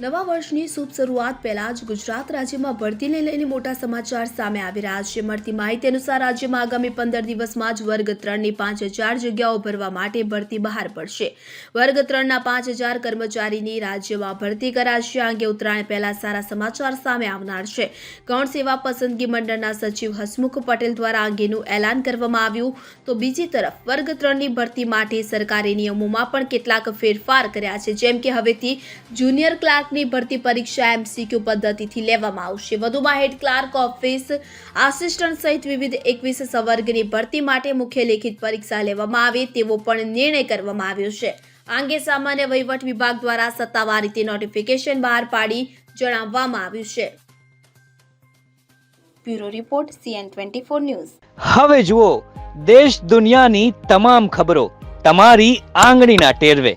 નવા વર્ષની શુભ શરૂઆત પહેલા જ ગુજરાત રાજ્યમાં ભરતીને લઈને મોટા સમાચાર સામે આવી રહ્યા છે. મળતી માહિતી અનુસાર રાજ્યમાં આગામી પંદર દિવસમાં જ વર્ગ ત્રણની પાંચ હજાર જગ્યાઓ ભરવા માટે ભરતી બહાર પડશે. વર્ગ ત્રણના પાંચ હજાર કર્મચારીની રાજ્યમાં ભરતી કરાશે. આ અંગે ઉત્તરાયણ પહેલા સારા સમાચાર સામે આવનાર છે. ગૌણ સેવા પસંદગી મંડળના સચિવ હસમુખ પટેલ દ્વારા અંગેનું એલાન કરવામાં આવ્યું. તો બીજી તરફ, વર્ગ ત્રણની ભરતી માટે સરકારી નિયમોમાં પણ કેટલાક ફેરફાર કર્યા છે. જેમ કે હવેથી જુનિયર ક્લાર્કની ભરતી પરીક્ષા એમસીક્યુ પદ્ધતિથી લેવામાં આવશે. વધુમાં હેડ ક્લાર્ક ઓફિસ આસિસ્ટન્ટ સહિત વિવિધ એકવીસ સવર્ગની ભરતી માટે મુખ્ય લેખિત પરીક્ષા લેવામાં આવે તેવો પણ નિર્ણય કરવામાં આવ્યો છે. આ અંગે સામાન્ય વહીવટ વિભાગ દ્વારા સત્તાવાર રીતે નોટિફિકેશન બહાર પાડી જણાવવામાં આવ્યું છે. Bureau report CN twenty four news. હવે જુઓ, દેશ દુનિયાની તમામ ખબરો તમારી આંગળીના ટેરવે.